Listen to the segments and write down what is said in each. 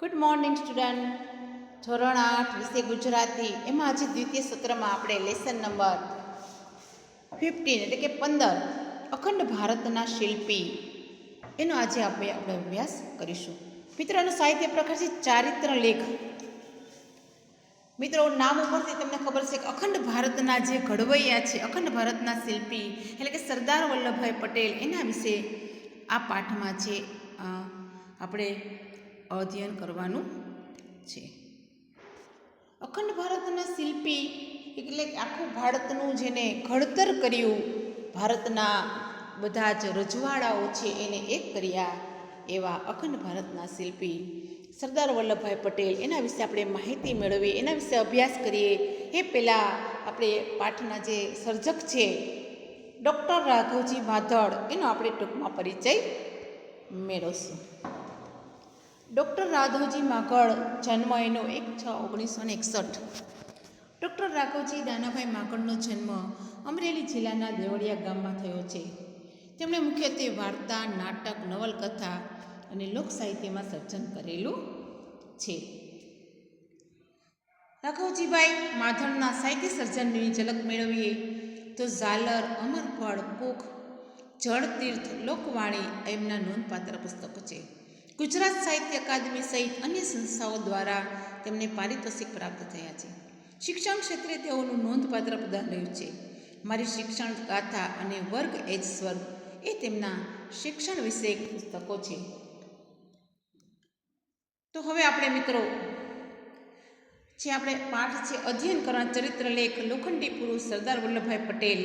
Good morning student ધોરણ આઠ વિષય ગુજરાતી. એમાં આજે દ્વિતીય સત્રમાં આપણે લેસન નંબર ફિફ્ટીન એટલે કે પંદર, અખંડ ભારતના શિલ્પી. એનો આજે આપણે આપણે અભ્યાસ કરીશું. મિત્રોનો સાહિત્ય પ્રકાર છે ચારિત્ર લેખ. મિત્રો, નામ ઉપરથી તમને ખબર છે કે અખંડ ભારતના જે ઘડવૈયા છે, અખંડ ભારતના શિલ્પી એટલે કે સરદાર વલ્લભભાઈ પટેલ, એના વિશે આ પાઠમાં છે આપણે અધ્યયન કરવાનું છે. અખંડ ભારતના શિલ્પી એટલે આખું ભારતનું જેને ઘડતર કર્યું, ભારતના બધા જ રજવાડાઓ છે એને એક કર્યા એવા અખંડ ભારતના શિલ્પી સરદાર વલ્લભભાઈ પટેલ. એના વિશે આપણે માહિતી મેળવીએ, એના વિશે અભ્યાસ કરીએ. એ પહેલાં આપણે પાઠના જે સર્જક છે, ડૉક્ટર રાઘવજી માધડ એનો આપણે ટૂંકમાં પરિચય મેળવશું. ડૉક્ટર રાઘવજી માકડ જન્મ એનો એક છ ઓગણીસો ને એકસઠ. ડૉક્ટર રાઘવજી દાનાભાઈ માકડનો જન્મ અમરેલી જિલ્લાના દેવળિયા ગામમાં થયો છે. તેમણે મુખ્યત્વે વાર્તા, નાટક, નવલકથા અને લોક સાહિત્યમાં સર્જન કરેલું છે. રાઘવજીભાઈ માધણના સાહિત્ય સર્જનની ઝલક મેળવીએ તો ઝાલર અમરફળ કુખ, જળતીર્થ, લોકવાણી એમના નોંધપાત્ર પુસ્તકો છે. ગુજરાત સાહિત્ય અકાદમી સહિત અન્ય સંસ્થાઓ દ્વારા તેમને પારિતોષિક પ્રાપ્ત થયા છે. શિક્ષણ ક્ષેત્રે તેઓનું નોંધપાત્ર પ્રદાન રહ્યું છે. મારી શિક્ષણ ગાથા અને વર્ગ એજ સ્વર્ગ એ તેમના શિક્ષણ વિષયક પુસ્તકો છે. તો હવે આપણે મિત્રો, જે આપણે પાઠ છે, અધ્યયન કરવા ચરિત્ર લેખ લોખંડી પુરુષ સરદાર વલ્લભભાઈ પટેલ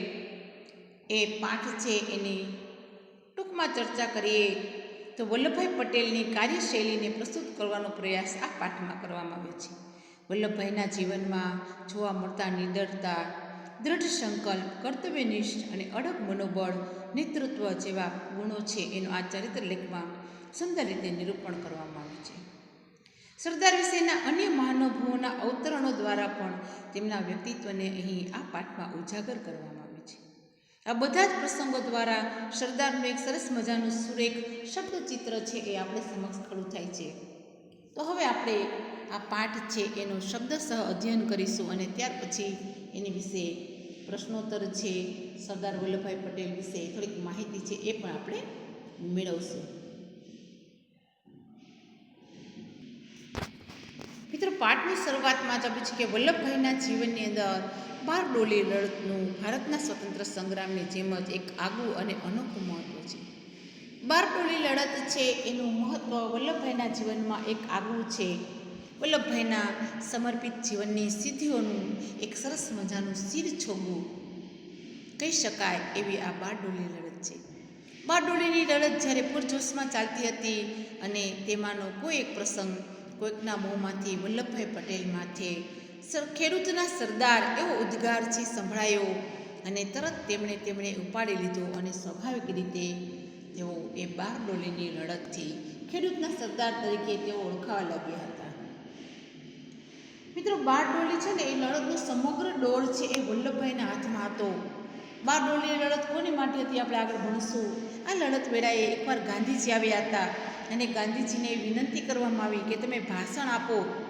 એ પાઠ છે, એની ટૂંકમાં ચર્ચા કરીએ તો વલ્લભભાઈ પટેલની કાર્યશૈલીને પ્રસ્તુત કરવાનો પ્રયાસ આ પાઠમાં કરવામાં આવ્યો છે. વલ્લભભાઈના જીવનમાં જોવા મળતા નિડરતા દૃઢ સંકલ્પ કર્તવ્યનિષ્ઠ અને અડગ મનોબળ નેતૃત્વ જેવા ગુણો છે એનો આ ચરિત્ર લેખમાં સુંદર રીતે નિરૂપણ કરવામાં આવ્યું છે. સરદાર વિશેના અન્ય મહાનુભાવોના અવતરણો દ્વારા પણ તેમના વ્યક્તિત્વને અહીં આ પાઠમાં ઉજાગર કરવામાં આ બધા જ પ્રસંગો દ્વારા સરદારનું એક સરસ મજાનું સુરેખ શબ્દચિત્ર છે એ આપણે સમક્ષ ખડું થાય છે. તો હવે આપણે આ પાઠ છે એનો શબ્દસહ અધ્યયન કરીશું અને ત્યાર પછી એની વિશે પ્રશ્નોત્તર છે, સરદાર વલ્લભભાઈ પટેલ વિશે થોડીક માહિતી છે એ પણ આપણે મેળવશું. મિત્રો પાઠની શરૂઆતમાં જ આપ્યું છે કે વલ્લભભાઈના જીવનની અંદર બારડોલી લડતનું ભારતના સ્વતંત્ર સંગ્રામની જેમ જ એક આગવું અને અનોખું મહત્ત્વ છે. બારડોલી લડત છે એનું મહત્ત્વ વલ્લભભાઈના જીવનમાં એક આગવું છે. વલ્લભભાઈના સમર્પિત જીવનની સિદ્ધિઓનું એક સરસ મજાનું શિર છોગવું. કહી શકાય એવી આ બારડોલી લડત છે. બારડોલીની લડત જ્યારે પૂરજોશમાં ચાલતી હતી અને તેમાંનો કોઈ એક પ્રસંગ કોઈકના મોંમાંથી વલ્લભભાઈ પટેલ માથે ખેડૂતના સરદાર એવો ઉદ્ગારથી સંભળાયો અને તરત તેમણે તેમણે ઉપાડી લીધો અને સ્વાભાવિક રીતે તેઓ એ બારડોલીની લડતથી ખેડૂતના સરદાર તરીકે તેઓ ઓળખાવા લાગ્યા હતા. મિત્રો બારડોલી છે ને, એ લડતનો સમગ્ર ડોળ છે એ વલ્લભભાઈના હાથમાં હતો. બારડોલીની લડત કોની માટે હતી આપણે આગળ ભણીશું. આ લડત વેળાએ એકવાર ગાંધીજી આવ્યા હતા અને ગાંધીજીને વિનંતી કરવામાં આવી કે તમે ભાષણ આપો.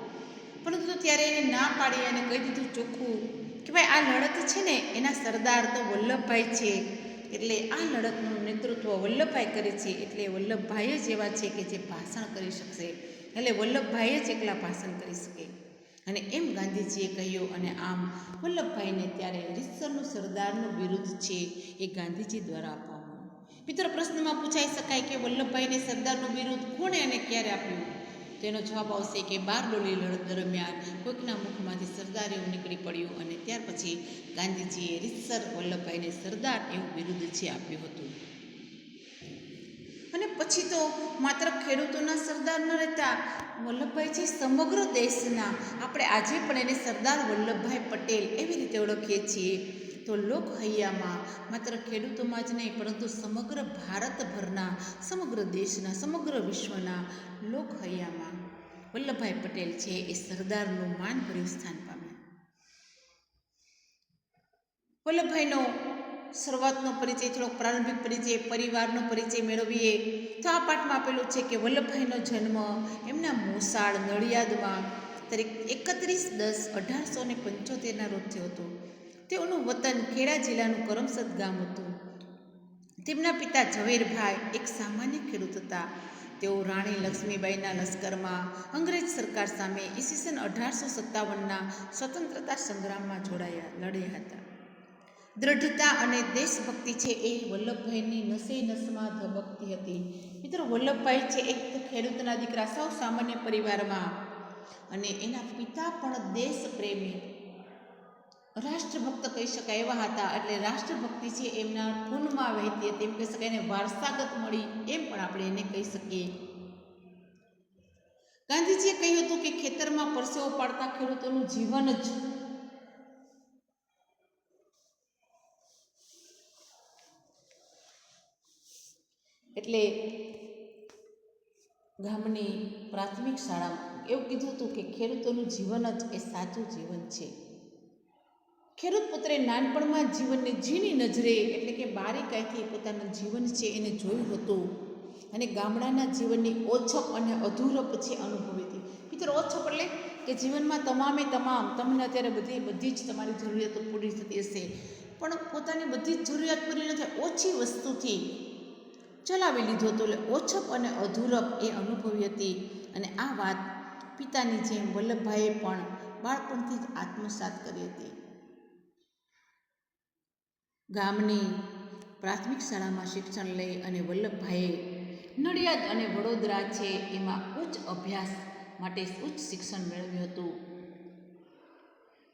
પરંતુ ત્યારે એને ના પાડી અને કહી દીધું, ચોખ્ખું. કે ભાઈ, આ લડત છે ને, એના સરદાર તો વલ્લભભાઈ છે. એટલે આ લડતનું નેતૃત્વ વલ્લભભાઈ કરે છે. એટલે વલ્લભભાઈ જ એવા છે કે જે ભાષણ કરી શકશે. એટલે વલ્લભભાઈ જ એકલા ભાષણ કરી શકે. અને એમ ગાંધીજીએ કહ્યું અને આમ વલ્લભભાઈને ત્યારે રીતસરનું સરદારનું વિરુદ્ધ છે એ ગાંધીજી દ્વારા આપવામાં મિત્ર, પ્રશ્નમાં પૂછાઈ શકાય કે વલ્લભભાઈને સરદારનું વિરુદ્ધ કોણે અને ક્યારે આપ્યું? તેનો જવાબ આવશે કે બાર ડોલી લડત દરમિયાન કોઈકના મુખમાંથી સરદાર એવું નીકળી પડ્યું અને ત્યાર પછી ગાંધીજીએ રીતસર વલ્લભભાઈને સરદાર એવું વિરુદ્ધ છે આપ્યું હતું. અને પછી તો માત્ર ખેડૂતોના સરદાર ન રહેતા વલ્લભભાઈ છે સમગ્ર દેશના, આપણે આજે પણ એને સરદાર વલ્લભભાઈ પટેલ એવી રીતે ઓળખીએ છીએ. તો લોકહૈયામાં માત્ર ખેડૂતોમાં જ નહીં, પરંતુ સમગ્ર ભારતભરના, સમગ્ર દેશના, સમગ્ર વિશ્વના લોકહૈયામાં વલ્લભભાઈ પટેલ છે એ સરદારનું માનભર્યું સ્થાન પામ્યા વલ્લભભાઈનો શરૂઆતનો પરિચય, થોડોક પ્રારંભિક પરિચય, પરિવારનો પરિચય મેળવીએ, તો આ પાઠમાં આપેલું છે કે વલ્લભભાઈનો જન્મ એમના મોસાળ નડિયાદમાં, તારીખ એકત્રીસ દસ અઢારસો ને પંચોતેરના રોજ થયો હતો. તેઓનું વતન ખેડા જિલ્લાનું કરમસદ ગામ હતું. તેમના પિતા ઝવેરભાઈ એક સામાન્ય ખેડૂત હતા. તેઓ રાણી લક્ષ્મીબાઈના લશ્કરમાં અંગ્રેજ સરકાર સામે ઈસવીસન અઢારસો સત્તાવનના સ્વતંત્રતા સંગ્રામમાં જોડાયા, લડ્યા હતા. દ્રઢતા અને દેશભક્તિ છે એ વલ્લભભાઈની નસે નસમાં ધબકતી હતી. મિત્રો, વલ્લભભાઈ છે એક ખેડૂતના દીકરા, સૌ સામાન્ય પરિવારમાં. અને એના પિતા પણ દેશ પ્રેમી રાષ્ટ્રભક્ત કહી શકાય એવા હતા. એટલે રાષ્ટ્રભક્તિ છે એમના ખૂનમાં વહેતી હતી. એમ કહી શકાય એને વારસાગત મળી એમ પણ આપણે એને કહી શકીએ. ગાંધીજીએ કહ્યું હતું કે ખેતરમાં પરસેવો પાડતા ખેડૂતોનું જીવન જ એટલે ગામની પ્રાથમિક શાળામાં એવું કીધું હતું કે ખેડૂતોનું જીવન જ એ સાચું જીવન છે. ખેડૂત પુત્રે નાનપણમાં જીવનને ઝીણી નજરે એટલે કે બારીકાઈથી પોતાનું જીવન છે એને જોયું હતું. અને ગામડાના જીવનની ઓછપ અને અધૂરપ છે અનુભવી હતી. મિત્રો, ઓછપ એટલે કે જીવનમાં તમામે તમામ, તમને અત્યારે બધી બધી જ તમારી જરૂરિયાતો પૂરી થતી હશે. પણ પોતાની બધી જ જરૂરિયાત પૂરી ન થાય, ઓછી વસ્તુથી ચલાવી લીધો હતો એટલે ઓછપ અને અધૂરપ એ અનુભવી હતી. અને આ વાત પિતાની જેમ વલ્લભભાઈએ પણ બાળપણથી જ આત્મસાત કરી હતી. ગામની પ્રાથમિક શાળામાં શિક્ષણ લઈ અને વલ્લભભાઈએ નડિયાદ અને વડોદરા છે એમાં ઉચ્ચ અભ્યાસ માટે ઉચ્ચ શિક્ષણ મેળવ્યું હતું.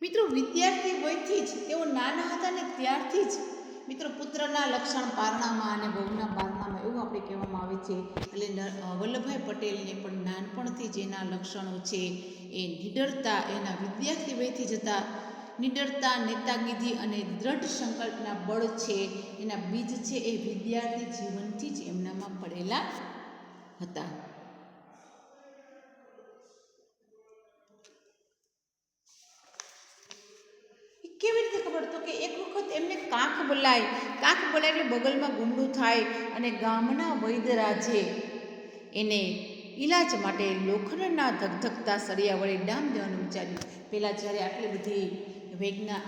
મિત્રો, વિદ્યાર્થી વયથી જ, તેઓ નાના હતા ને ત્યારથી જ, મિત્રો, પુત્રના લક્ષણ પારણામાં અને વહુના પારણામાં એવું આપણે કહેવામાં આવે છે. એટલે વલ્લભભાઈ પટેલને પણ નાનપણથી જેના લક્ષણો છે, એ નિડરતા એના વિદ્યાર્થી વયથી જતા નિડરતા, નેતાગીરી અને દ્રઢ સંકલ્પના બળ છે. એના બીજ છે એ વિદ્યાર્થી જીવનથી જ એમનામાં પડેલા હતા. કેવી રીતે ખબર તો કે એક વખત એમને કાંખ બોલાય. કાંખ બોલાય બગલમાં ગુંડું થાય અને ગામના વૈદરાજે એને ઈલાજ માટે લોખંડના ધગધગતા સળિયા વડે ડામ દેવાનું વિચાર્યું. પહેલાં જ્યારે આટલી બધી વૈજ્ઞા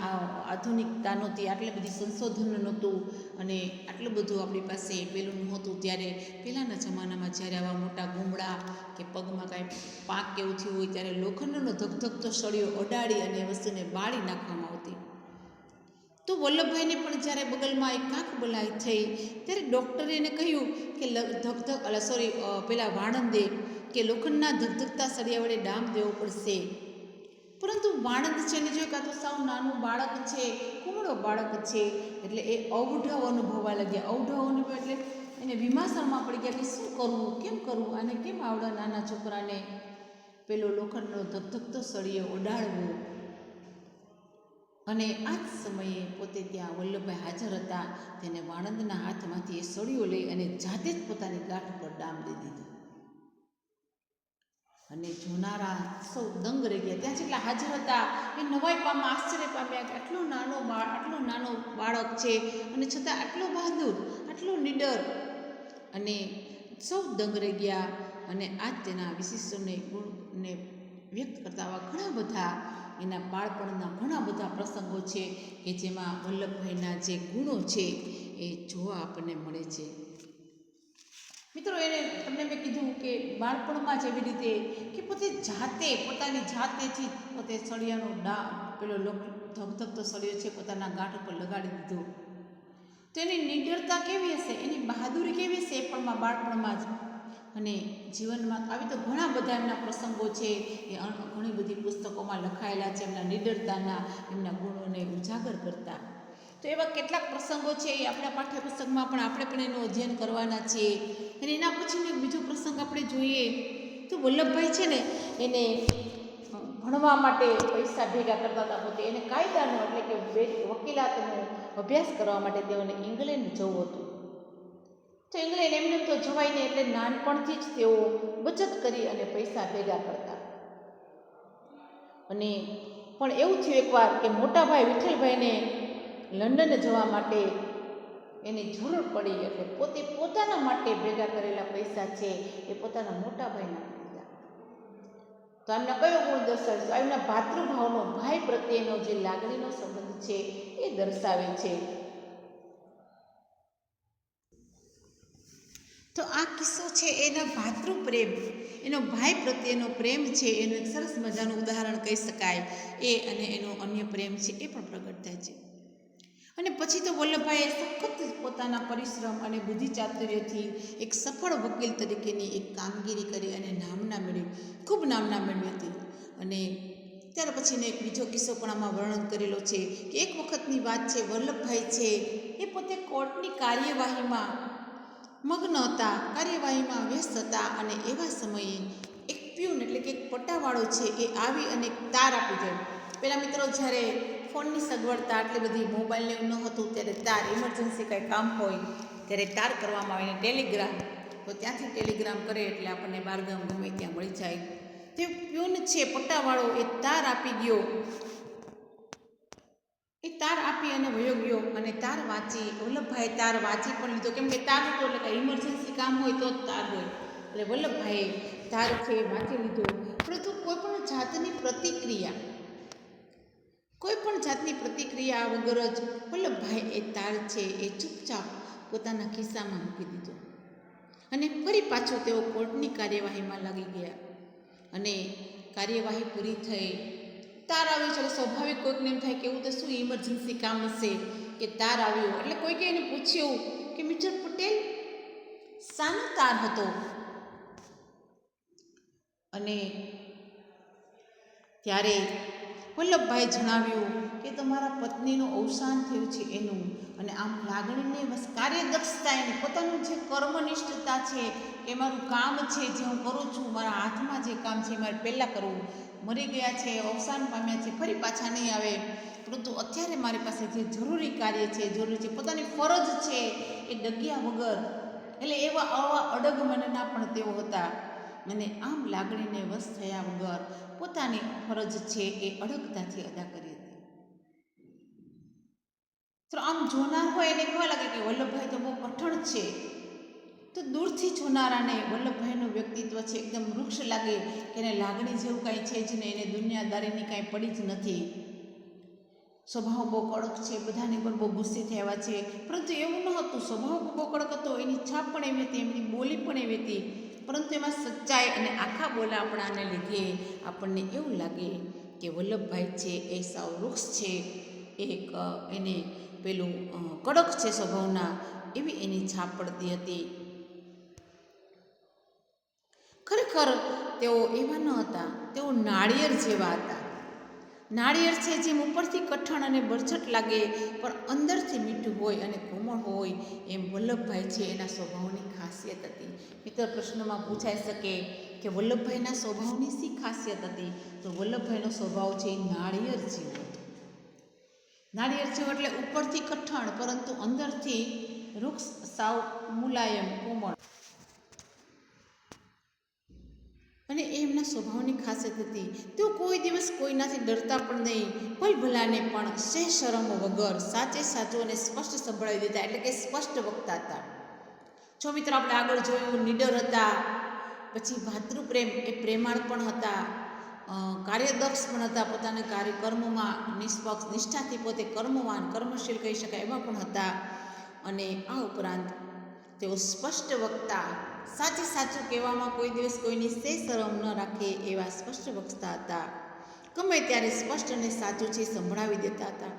આધુનિકતા નહોતી આટલી બધી સંશોધન નહોતું અને આટલું બધું આપણી પાસે પેલું નહોતું. ત્યારે પહેલાંના જમાનામાં જ્યારે આવા મોટા ગુમડા કે પગમાં કાંઈ પાક કે એવું થયું હોય ત્યારે લોખંડનો ધગધગતો સળિયો અડાડી અને વસ્તુને બાળી નાખવામાં આવતી. તો વલ્લભભાઈને પણ જ્યારે બગલમાં એક કાંક બોલાઈ થઈ ત્યારે ડૉક્ટરે એને કહ્યું કે ધગધગ સોરી પેલા વાણંદે કે લોખંડના ધગધગતા સળિયા વડે ડામ દેવો પડશે. પરંતુ વાણંદ છે ને જો કાં તો સાવ નાનું બાળક છે કુમળો બાળક છે, એટલે એ અવઢવ અનુભવવા લાગ્યા. અવઢવ અનુભવ એટલે એને વિમાસણમાં પડી ગયા કે શું કરવું, કેમ કરવું, અને કેમ આવડા નાના છોકરાને પેલો લોખંડનો ધગધગતો સળીએ ઓડાડવો અને આ જ સમયે પોતે ત્યાં વલ્લભભાઈ હાજર હતા. તેને વાણંદના હાથમાંથી એ સળિયો લઈ અને જાતે જ પોતાની ગાંઠ ઉપર ડામ દઈ દીધું. અને જોનારા સૌ દંગ રહી ગયા. ત્યાં જેટલા હાજર હતા, એ નવાઈ પામા આશ્ચર્ય પામ્યા કે આટલો નાનો બાળ, આટલો નાનો બાળક છે. અને છતાં આટલો બહાદુર, આટલો નિડર. અને સૌ દંગ રહી ગયા. અને આજ તેના વિશિષ્ટને ગુણને વ્યક્ત કરતા આવા ઘણા બધા એના બાળપણના ઘણા બધા પ્રસંગો છે કે જેમાં વલ્લભભાઈના જે ગુણો છે એ જોવા આપણને મળે છે. મિત્રો, એને તમને મેં કીધું કે બાળપણમાં જ એવી રીતે કે પોતે જાતે, પોતાની જાતેથી પોતે સળિયાનો ડા પેલો ધબધબતો સળિયો છે, પોતાના ગાંઠ ઉપર લગાડી દીધો. તો એની નિડરતા કેવી હશે? એની બહાદુરી કેવી હશે એ પણમાં બાળપણમાં જ? અને જીવનમાં આવી તો ઘણા બધા એમના પ્રસંગો છે, એ ઘણી બધી પુસ્તકોમાં લખાયેલા છે, એમના નિડરતાના, એમના ગુણોને ઉજાગર કરતા. તો એવા કેટલાક પ્રસંગો છે એ આપણા પાઠ્યપુસ્તકમાં પણ આપણે પણ એનું અધ્યયન કરવાના છીએ અને એના પછીનો એક બીજો પ્રસંગ આપણે જોઈએ તો વલ્લભભાઈ છે ને એને ભણવા માટે પૈસા ભેગા કરતા હતા પોતે. એને કાયદાનો એટલે કે વકીલાતનો અભ્યાસ કરવા માટે તેઓને ઇંગ્લેન્ડ જવું હતું. તો ઇંગ્લેન્ડ એમને તો જવાય નહીં એટલે નાનપણથી જ તેઓ બચત કરી અને પૈસા ભેગા કરતા. અને પણ એવું થયું એકવાર કે મોટા ભાઈ વિઠ્ઠલભાઈને લંડન જવા માટે એની જરૂર પડી એટલે પોતે પોતાના માટે ભેગા કરેલા પૈસા છે એ પોતાના મોટા ભાઈના દીધા. તો આમના કયો ગુણ દર્શાવે છે એમના ભાતૃભાવનો ભાઈ પ્રત્યેનો જે લાગણીનો સંબંધ છે એ દર્શાવે છે. તો આ કિસ્સો છે એના ભાતૃપ્રેમ. એનો ભાઈ પ્રત્યેનો પ્રેમ છે, એનું એક સરસ મજાનું ઉદાહરણ કહી શકાય. એ અને એનો અન્ય પ્રેમ છે એ પણ પ્રગટ થાય છે. અને પછી તો વલ્લભભાઈએ સખત પોતાના પરિશ્રમ અને બુદ્ધિ ચાતુર્યથી એક સફળ વકીલ તરીકેની એક કામગીરી કરી અને નામના મેળવી, ખૂબ નામના મેળવી હતી. અને ત્યાર પછીનો એક બીજો કિસ્સો પણ આમાં વર્ણન કરેલો છે કે એક વખતની વાત છે, વલ્લભભાઈ છે, એ પોતે કોર્ટની કાર્યવાહીમાં મગ્ન હતા, કાર્યવાહીમાં વ્યસ્ત હતા અને એવા સમયે એક પ્યુન એટલે કે એક પટ્ટાવાળો છે એ આવી અને એક તાર આપી જાય પેલા મિત્રો, જ્યારે ફોનની સગવડતા આટલી બધી મોબાઈલને એવું ન હતું, ત્યારે તાર ઇમરજન્સી કાંઈ કામ હોય, ત્યારે તાર કરવામાં આવે ને ટેલિગ્રામ. તો ત્યાંથી ટેલિગ્રામ કરે એટલે આપણને બારગામ ગમે ત્યાં મળી જાય. તે પ્યુન છે, પટ્ટાવાળો, એ તાર આપી ગયો. એ તાર આપી અને વયો ગયો અને તાર વાંચી. વલ્લભભાઈ તાર વાંચી પણ લીધો. કેમ કે તાર હતો એટલે કાંઈ ઇમરજન્સી કામ હોય તો જ તાર હોય. એટલે વલ્લભભાઈએ તાર છે વાંચી લીધો. પરંતુ કોઈ પણ જાતની પ્રતિક્રિયા કોઈ પણ જાતની પ્રતિક્રિયા વગર જ વલ્લભભાઈ એ તાર છે, એ ચૂપચાપ પોતાના ખિસ્સામાં મૂકી દીધો. અને ફરી પાછો તેઓ કોર્ટની કાર્યવાહીમાં લાગી ગયા. અને કાર્યવાહી પૂરી થઈ. તાર આવ્યો છે સ્વાભાવિક કોઈકને એમ થાય કે એવું તો શું ઇમરજન્સી કામ હશે કે તાર આવ્યો? એટલે કોઈકે એને પૂછ્યું કે મિસ્ટર પટેલ, શાનો તાર હતો? અને ત્યારે વલ્લભભાઈ જણાવ્યું કે તમારા પત્નીનું અવસાન થયું છે એનું અને આમ લાગણીને કાર્યદક્ષતા એની પોતાનું જે કર્મનિષ્ઠતા છે, કે મારું કામ છે, જે હું કરું છું, મારા હાથમાં જે કામ છે મારે પહેલાં કરવું. મરી ગયા છે, અવસાન પામ્યા છે, ફરી પાછા નહીં આવે. પરંતુ અત્યારે મારી પાસે જે જરૂરી કાર્ય છે, જરૂરી છે પોતાની ફરજ છે, એ ડગ્યા વગર, એટલે એવા આવા અડગ મનના પણ તેઓ હતા. અને આમ લાગણીને વશ થયા વગર પોતાની ફરજ છે એ અડગતાથી અદા કરી હતી. આમ જોનાર હોય એને કેવા લાગે કે વલ્લભભાઈ તો બહુ કઠણ છે? તો દૂરથી જોનારાને વલ્લભભાઈનું વ્યક્તિત્વ છે, એકદમ વૃક્ષ લાગે કે એને લાગણી જેવું કાંઈ છે જ નહીં, એને દુનિયાદારીની કાંઈ પડી જ નથી. સ્વભાવ બહુ કડક છે, બધાની પર બહુ ગુસ્સે થયા છે. પરંતુ એવું ન હતું, સ્વભાવ બહુ કડક હતો, એની છાપ પણ એવી હતી, એમની બોલી પણ એવી હતી. પરંતુ એમાં સચ્ચાઈ અને આખા બોલાપણાને લીધે આપણને એવું લાગે કે વલ્લભભાઈ છે, એ સાવ વૃક્ષ છે, એક એને પેલું કડક છે સ્વભાવના, એવી એની છાપ પડતી હતી. ખરેખર તેઓ એવા ન હતા. તેઓ નાળિયેર જેવા હતા. નાળિયેર છે જેમ ઉપરથી કઠણ અને બરછટ લાગે, પણ અંદરથી મીઠું હોય અને કોમળ હોય એમ વલ્લભભાઈ છે એના સ્વભાવની ખાસિયત હતી. મિત્ર પ્રશ્નમાં પૂછાઈ શકે કે વલ્લભભાઈના સ્વભાવની શી ખાસિયત હતી? તો વલ્લભભાઈનો સ્વભાવ છે એ નાળિયેર જેવો. નાળિયેર જેવો એટલે ઉપરથી કઠણ, પરંતુ અંદરથી વૃક્ષ સાવ મુલાયમ, કોમળ. અને એ એમના સ્વભાવની ખાસિયત હતી. તેઓ કોઈ દિવસ કોઈનાથી ડરતા પણ નહીં. ભલભલાને પણ સે શરમ વગર સાચે સાચું અને સ્પષ્ટ સંભળાવી દેતા એટલે કે સ્પષ્ટ વક્તા હતા. જો મિત્રો આપણે આગળ જોયું, નિડર હતા. પછી ભાતૃપ્રેમ એ પ્રેમાળ પણ હતા. કાર્યદક્ષ પણ હતા પોતાના કાર્ય કર્મમાં નિષ્પક્ષ, નિષ્ઠાથી પોતે કર્મવાન, કર્મશીલ કહી શકાય એવા પણ હતા. અને આ ઉપરાંત તેઓ સ્પષ્ટ વક્તા સાચે સાચું કહેવામાં કોઈ દિવસ કોઈની સે શરમ ન રાખે એવા સ્પષ્ટ વક્તા હતા. ગમે ત્યારે સ્પષ્ટ અને સાચું છે સંભળાવી દેતા હતા.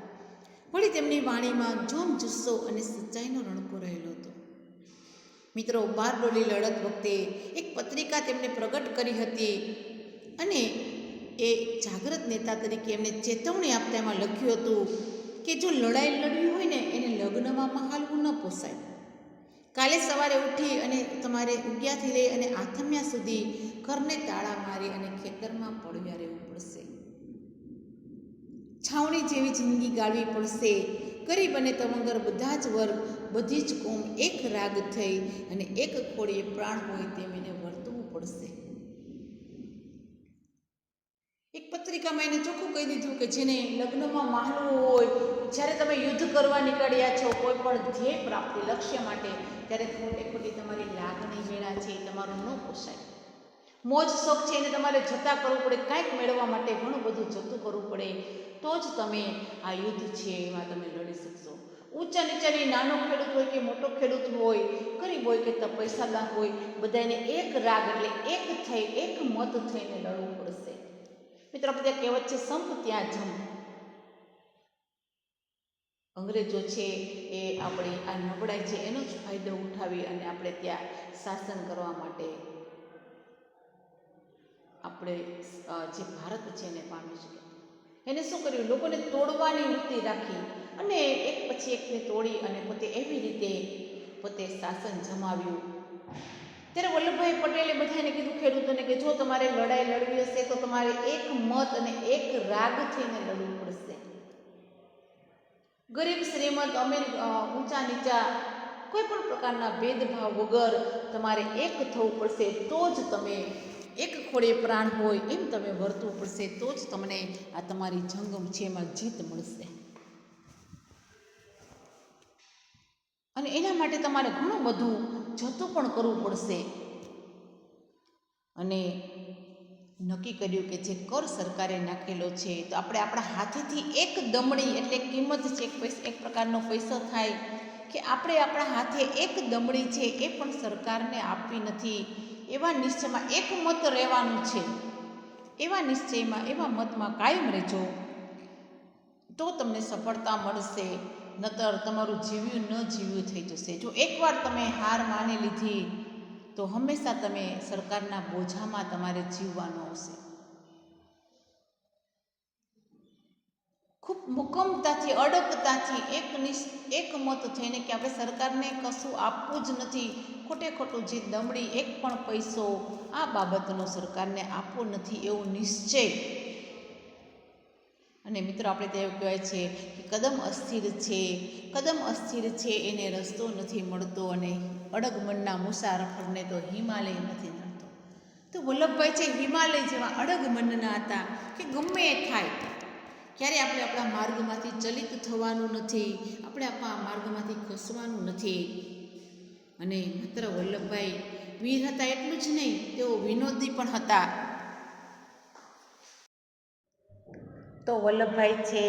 વળી તેમની વાણીમાં જોમ, જુસ્સો અને સચ્ચાઈનો રણકો રહેલો હતો. મિત્રો, બારડોલી લડત વખતે એક પત્રિકા તેમણે પ્રગટ કરી હતી અને એ જાગૃત નેતા તરીકે એમને ચેતવણી આપતા એમાં લખ્યું હતું કે જો લડાઈ લડવી હોય ને, એને લગ્નમાં મહાલવું ન પોસાય. કાલે સવારે ઉઠી અને તમારે ઉગ્યાથી લઈ અને આથમ્યા સુધી ઘરને તાળા મારી અને ખેતરમાં પડવ્યા રહેવું પડશે. છાવણી જેવી જિંદગી ગાળવી પડશે. ગરીબ અને તમંગર બધા જ વર્ગ, બધી જ કોમ એક રાગ થઈ અને એક ખોળીએ પ્રાણ હોય તેમ એને વર્તવું પડશે. એક પત્રિકામાં એને ચોખ્ખું કહી દીધું કે જેને લગ્નમાં માનવું હોય જ્યારે તમે યુદ્ધ કરવા નીકળ્યા છો, કોઈ પણ ધ્યેય પ્રાપ્તિ લક્ષ્ય માટે, ત્યારે ખોટે ખોટી તમારી લાગણી વેળા છે, એ તમારું ન પોસાય. મોજ શોખ છે, એને તમારે જતા કરવું પડે, કાંઈક મેળવવા માટે ઘણું બધું જતું કરવું પડે. તો જ તમે આ યુદ્ધ છે, એમાં તમે લડી શકશો. ઊંચા નીચાની નાનો ખેડૂત હોય કે મોટો ખેડૂત હોય, ગરીબ હોય કે પૈસાદાર હોય બધાને એક રાગ એટલે એક થઈ, એક મત થઈને લડવું પડશે. મિત્રો આપણે કહેવત છે, સંપ ત્યાં જમ. અંગ્રેજો છે, એ આપણી આ નબળાઈ છે, એનો જ ફાયદો ઉઠાવી અને આપણે ત્યાં શાસન કરવા માટે આપણે જે ભારત છે એને પામી શકે. એને શું કર્યું? લોકોને તોડવાની વૃત્તિ રાખી અને એક પછી એકને તોડી અને પોતે એવી રીતે પોતે શાસન જમાવ્યું. ત્યારે વલ્લભભાઈ પટેલે બધાને કીધું ખેડૂતોને કે જો તમારે લડાઈ લડવી હશે તો તમારે એક મત અને એક રાગ થઈને લડવું ગરીબ, શ્રીમંત, અમીર ઊંચા, નીચા કોઈ પણ પ્રકારના ભેદભાવ વગર તમારે એક થવું પડશે, તો જ તમે એક ખોળે પ્રાણ હોય એમ તમે વર્તવું પડશે, તો જ તમને આ તમારી જંગમ છે એમાં જીત મળશે. અને એના માટે તમારે ઘણું બધું જતું પણ કરવું પડશે. અને નક્કી કર્યું કે જે કર સરકારે નાખેલો છે, તો આપણે આપણા હાથેથી એક દમણી એટલે કિંમત છે, એક પ્રકારનો પૈસો થાય કે આપણે આપણા હાથે એક દમણી છે એ પણ સરકારને આપવી નથી. એવા નિશ્ચયમાં એક મત રહેવાનું છે. એવા નિશ્ચયમાં, એવા મતમાં કાયમ રહેજો. તો તમને સફળતા મળશે. નતર તમારું જીવ્યું ન જીવ્યું થઈ જશે. જો એકવાર તમે હાર માની લીધી તો હંમેશા તમે સરકારના બોજામાં તમારે જીવવાનું આવશે. ખૂબ મુકમતાથી, અડગતાથી એક નિશ એક મત થઈને કે આપણે સરકારને કશું આપવું જ નથી. ખોટે ખોટું જે દમડી, એક પણ પૈસો આ બાબતનો સરકારને આપવો નથી એવો નિશ્ચય અને મિત્રો આપણે તે કહેવાય છે કે કદમ અસ્થિર છે. કદમ અસ્થિર છે એને રસ્તો નથી મળતો અને અડગ મનના મુસાફરને તો હિમાલય નથી મળતો. તો વલ્લભભાઈ છે હિમાલય જેવા અડગ મનના હતા કે ગમે એ થાય. ક્યારે આપણે આપણા માર્ગમાંથી ચલિત થવાનું નથી, આપણે આપણા માર્ગમાંથી ખસવાનું નથી. અને માત્ર વલ્લભભાઈ, વીર હતા એટલું જ નહીં, તેઓ વિનોદી પણ હતા. તો વલ્લભભાઈ છે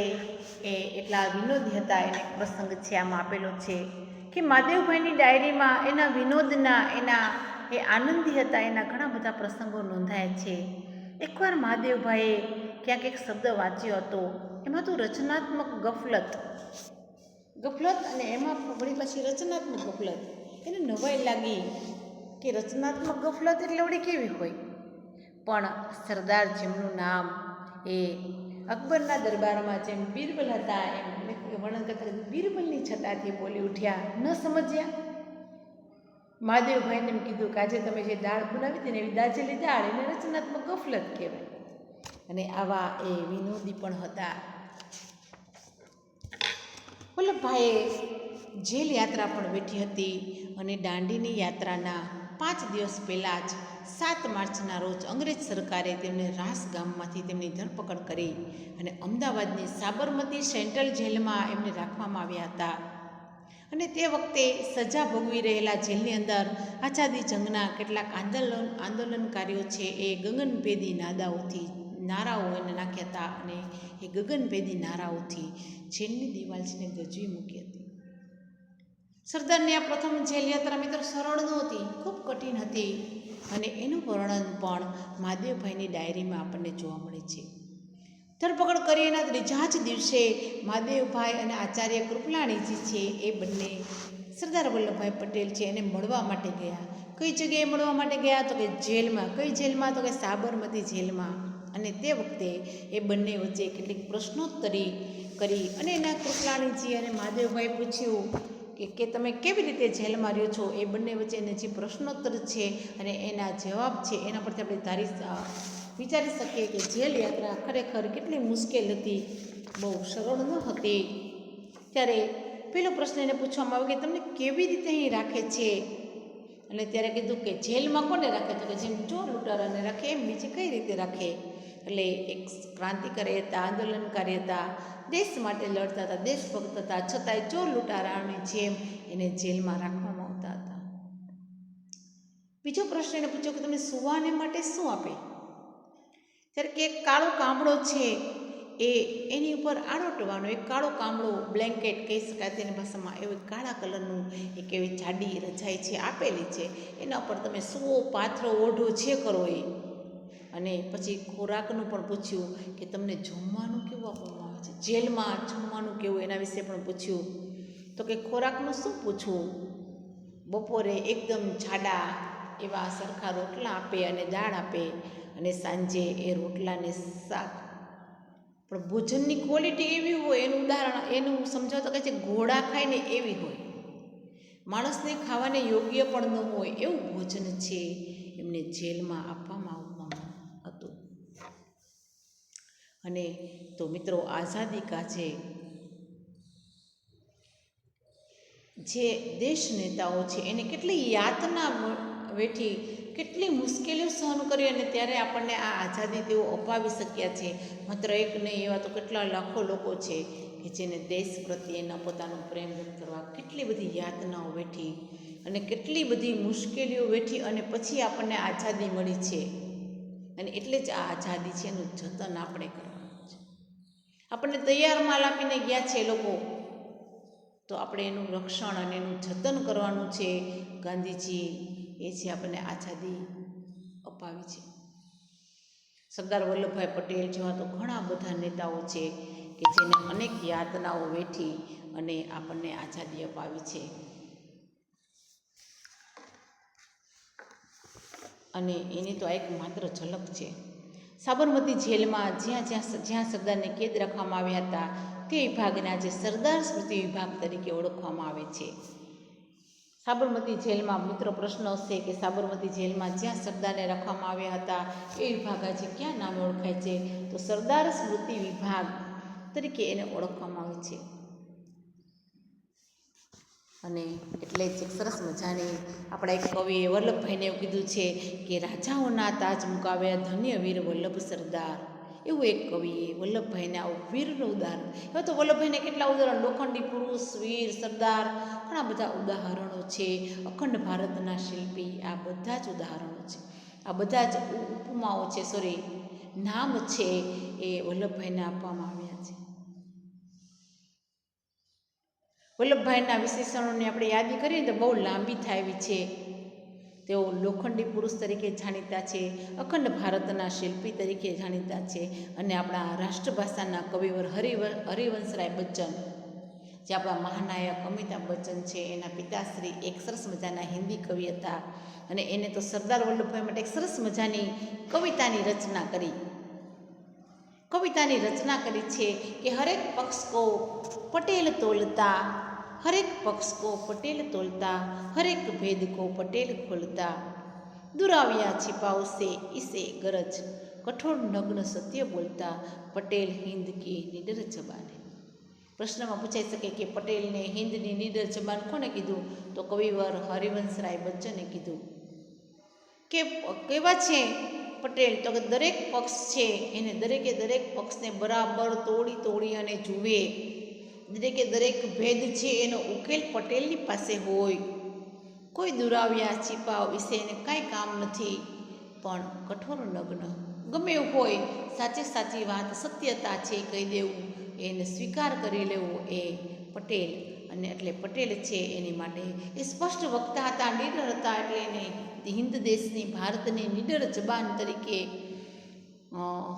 એ એટલા વિનોદી હતા, એને પ્રસંગ છે આમાં આપેલો છે કે મહાદેવભાઈની ડાયરીમાં એના વિનોદના, એના એ આનંદી હતા, એના ઘણા બધા પ્રસંગો નોંધાયા છે. એકવાર મહાદેવભાઈએ ક્યાંક એક શબ્દ વાંચ્યો હતો, એમાં તો રચનાત્મક ગફલત ગફલત અને એમાં વળી પછી રચનાત્મક ગફલત, એને નવાઈ લાગી કે રચનાત્મક ગફલત એટલે વળી કેવી હોય? પણ સરદાર જેમનું નામ એ અકબરના દરબારમાં જેમ બિરબલ હતા, એમ વર્ણન કરતા બિરબલની છટાથી બોલી ઉઠ્યા, ન સમજ્યા? મહાદેવભાઈને એમ કીધું કે, આજે તમે જે દાળ બનાવી હતી ને એવી દાજેલી દાળ, એને રચનાત્મક ગફલત કહેવાય. અને આવા એ વિનોદી પણ હતા. વલ્લભભાઈએ જેલ યાત્રા પણ બેઠી હતી અને દાંડીની યાત્રાના પાંચ દિવસ પહેલાં જ સાત માર્ચના રોજ અંગ્રેજ સરકારે તેમને રાસ ગામમાંથી તેમની ધરપકડ કરી અને અમદાવાદની સાબરમતી સેન્ટ્રલ જેલમાં એમને રાખવામાં આવ્યા હતા. અને તે વખતે સજા ભોગવી રહેલા જેલની અંદર આઝાદી જંગના કેટલાક આંદોલન, આંદોલનકારીઓ છે એ ગગનભેદી નાદાઓથી, નારાઓ એને નાખ્યા હતા અને એ ગગનભેદી નારાઓથી જેલની દિવાલ છે ગજવી મૂકી હતી. સરદારની આ પ્રથમ જેલ યાત્રા મિત્રો સરળ નહોતી, ખૂબ કઠિન હતી. અને એનું વર્ણન પણ મહાદેવભાઈની ડાયરીમાં આપણને જોવા મળે છે. ધરપકડ કરી એના ત્રીજા જ દિવસે મહાદેવભાઈ અને આચાર્ય કૃપલાણીજી છે એ બંને સરદાર વલ્લભભાઈ પટેલ છે એને મળવા માટે ગયા. કઈ જગ્યાએ મળવા માટે ગયા? તો કે જેલમાં. કઈ જેલમાં? તો કે સાબરમતી જેલમાં. અને તે વખતે એ બંને વચ્ચે કેટલીક પ્રશ્નોત્તરી કરી અને એના કૃપલાણીજી અને મહાદેવભાઈ પૂછ્યું કે કે તમે કેવી રીતે જેલમાં રહ્યો છો? એ બંને વચ્ચેને જે પ્રશ્નોત્તર છે અને એના જવાબ છે, એના પરથી આપણે ધારી વિચારી શકીએ કે જેલ યાત્રા ખરેખર કેટલી મુશ્કેલ હતી, બહુ સરળ ન હતી. ત્યારે પેલો પ્રશ્ન એને પૂછવામાં આવ્યો કે તમને કેવી રીતે અહીં રાખે છે? અને ત્યારે કીધું કે જેલમાં કોને રાખે? તો કે જેમ ચોર લૂંટારાને રાખે, એમ બીજી કઈ રીતે રાખે? એટલે એક ક્રાંતિકારી હતા આંદોલનકારી હતા દેશ માટે લડતા હતા દેશભક્ત હતા. છતાંય ચોર લૂંટારાની જેમ એને જેલમાં રાખવામાં આવતા હતા. બીજો પ્રશ્ન એને પૂછ્યો કે તમે સુવાને માટે શું આપે? જ્યારે કે એક કાળો કામળો છે, એ એની ઉપર આડોટવાનો એક કાળો કામળો બ્લેન્કેટ કહી શકાય તેની ભાષામાં, એવું કાળા કલરનું એક એવી જાડી રજાઈ છે, આપેલી છે. એના ઉપર તમે સુવો, પાથરો, ઓઢો જે કરો એ અને પછી ખોરાકનું પણ પૂછ્યું કે તમને જમવાનું કેવું આપવામાં આવે છે? જેલમાં જમવાનું કેવું? એના વિશે પણ પૂછ્યું. તો કે ખોરાકનું શું પૂછવું? બપોરે એકદમ જાડા એવા સરખા રોટલા આપે અને દાળ આપે અને સાંજે એ રોટલાને શાક. પણ ભોજનની ક્વોલિટી એવી હોય, એનું ઉદાહરણ, એનું સમજાવતો કહે છે, ઘોડા ખાય ને એવી હોય. માણસને ખાવાને યોગ્ય પણ ન હોય, એવું ભોજન છે એમને જેલમાં આપવામાં આવવામાં હતું અને તો મિત્રો આઝાદી કા છે જે દેશ નેતાઓ છે, એને કેટલી યાતના વેઠી કેટલી મુશ્કેલીઓ સહન કરી અને ત્યારે આપણને આ આઝાદી તેઓ અપાવી શક્યા છે. માત્ર એક નહીં, એવા તો કેટલા લાખો લોકો છે કે જેને દેશ પ્રત્યેના પોતાનો પ્રેમ વ્યક્ત કરવા કેટલી બધી યાતનાઓ વેઠી અને કેટલી બધી મુશ્કેલીઓ વેઠી અને પછી આપણને આઝાદી મળી છે. અને એટલે જ આ આઝાદી છે, એનું જતન આપણે કરવાનું છે આપણને તૈયાર માલ આપીને ગયા છે લોકો. તો આપણે એનું રક્ષણ અને એનું જતન કરવાનું છે. ગાંધીજી એ છે આપણને આઝાદી અપાવી છે. સરદાર વલ્લભભાઈ પટેલ જેવા તો ઘણા બધા નેતાઓ છે કે જેને અનેક યાતનાઓ વેઠી અને આપણને આઝાદી અપાવી છે. અને એની તો આ એક માત્ર ઝલક છે. સાબરમતી જેલમાં જ્યાં જ્યાં જ્યાં સરદારને કેદ રાખવામાં આવ્યા હતા, તે વિભાગના આજે સરદાર સ્મૃતિ વિભાગ તરીકે ઓળખવામાં આવે છે. સાબરમતી જેલમાં મિત્રો પ્રશ્ન હશે કે સાબરમતી જેલમાં જ્યાં સરદારને રાખવામાં આવ્યા હતા, એ વિભાગ આજે ક્યાં નામે ઓળખાય છે? તો સરદાર સ્મૃતિ વિભાગ તરીકે એને ઓળખવામાં આવે છે. અને એટલે જ એક સરસ મજાની આપણા એક કવિએ વલ્લભભાઈને એવું કીધું છે કે રાજાઓના તાજ મુકાવ્યા ધન્ય વીર વલ્લભ સરદાર. એવું એક કવિએ વલ્લભભાઈને આવું વીરનું ઉદાહરણ. એવા તો વલ્લભભાઈને કેટલા ઉદાહરણ? લોખંડી પુરુષ, વીર, સરદાર, ઘણા બધા ઉદાહરણો છે. અખંડ ભારતના શિલ્પી, આ બધા જ ઉદાહરણો છે. આ બધા જ ઉપમાઓ છે સોરી નામ છે એ વલ્લભભાઈને આપવામાં આવ્યા છે વલ્લભભાઈના વિશેષણોની આપણે યાદી કરીએ તો બહુ લાંબી થાય છે. તેઓ લોખંડી પુરુષ તરીકે જાણીતા છે, અખંડ ભારતના શિલ્પી તરીકે જાણીતા છે અને આપણા રાષ્ટ્રભાષાના કવિવર હરિવ હરિવંશરાય બચ્ચન. જે આપણા મહાનાયક અમિતાભ બચ્ચન છે, એના પિતાશ્રી એક સરસ મજાના હિન્દી કવિ હતા અને એને તો સરદાર વલ્લભભાઈ માટે એક સરસ મજાની કવિતાની રચના કરી. કવિતાની રચના કરી છે કે હરેક પક્ષ કો પટેલ તોલતા હરેક પક્ષ કો પટેલ તોલતા હરેક ભેદ કો પટેલ ખોલતા દુરાવ્યા छिपाओ इसे गरज કઠોર નગ્ન સત્ય બોલતા પટેલ હિન્દ કી નિડર જબાને પ્રશ્નમાં પૂછાઈ શકે કે પટેલને હિન્દની નિડર જબાન કોને કીધું તો કવિવર હરિવંશરાય બચ્ચને કીધું કે કેવા છે પટેલ, તો કે દરેક પક્ષ છે, એને દરેકે દરેક પક્ષને બરાબર તોડી તોડી અને જુએ. દરેકે દરેક ભેદ છે, એનો ઉકેલ પટેલની પાસે હોય. કોઈ દુરાવ્યા, છીપાવ વિશે એને કાંઈ કામ નથી. પણ કઠોર લગ્ન ગમે હોય, સાચે સાચી વાત, સત્યતા છે, કહી દેવું, એને સ્વીકાર કરી લેવો એ પટેલ. અને એટલે પટેલ છે, એની માટે એ સ્પષ્ટ વક્તા હતા, નીડર હતા, એટલે એને હિન્દ દેશની, ભારતની નીડર જબાન તરીકે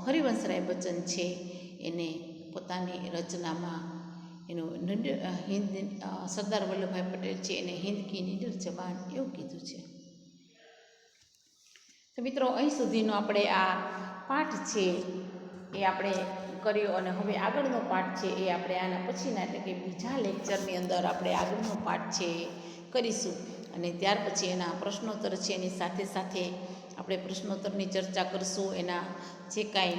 હરિવંશરાય બચ્ચન છે. એને પોતાની રચનામાં એનું નીડર હિન્દ સરદાર વલ્લભભાઈ પટેલ છે એને હિન્દ કી નીડર જબાન એવું કીધું છે. તો મિત્રો, અહીં સુધીનો આપણે આ પાઠ છે એ આપણે કર્યો અને હવે આગળનો પાઠ છે એ આપણે આના પછીના એટલે કે બીજા લેક્ચરની અંદર આપણે આગળનો પાઠ છે કરીશું. અને ત્યાર પછી એના પ્રશ્નોત્તર છે, એની સાથે સાથે આપણે પ્રશ્નોત્તરની ચર્ચા કરશું. એના જે કાંઈ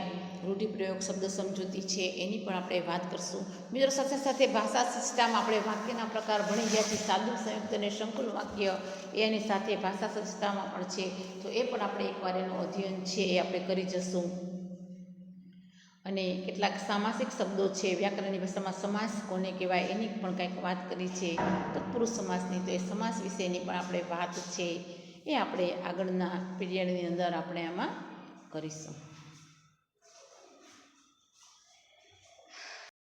રૂઢિપ્રયોગ, શબ્દ સમજૂતી છે, એની પણ આપણે વાત કરશું. મિત્રો, સાથે સાથે ભાષા સિસ્ટમ આપણે વાક્યના પ્રકાર ભણી ગયા છીએ. સાદું, સંયુક્ત અને સંકુલ વાક્ય એની સાથે ભાષા સંસ્થામાં પણ છે. તો એ પણ આપણે એકવાર એનું અધ્યયન છે એ આપણે કરી જશું. અને કેટલાક સામાસિક શબ્દો છે, વ્યાકરણની ભાષામાં સમાસ કોને કહેવાય એની પણ કંઈક વાત કરી છે. તત્પુરુષ સમાસની તો એ સમાસ વિશેની પણ આપણે વાત છે, એ આપણે આગળના પીરિયડની અંદર આપણે આમાં કરીશું.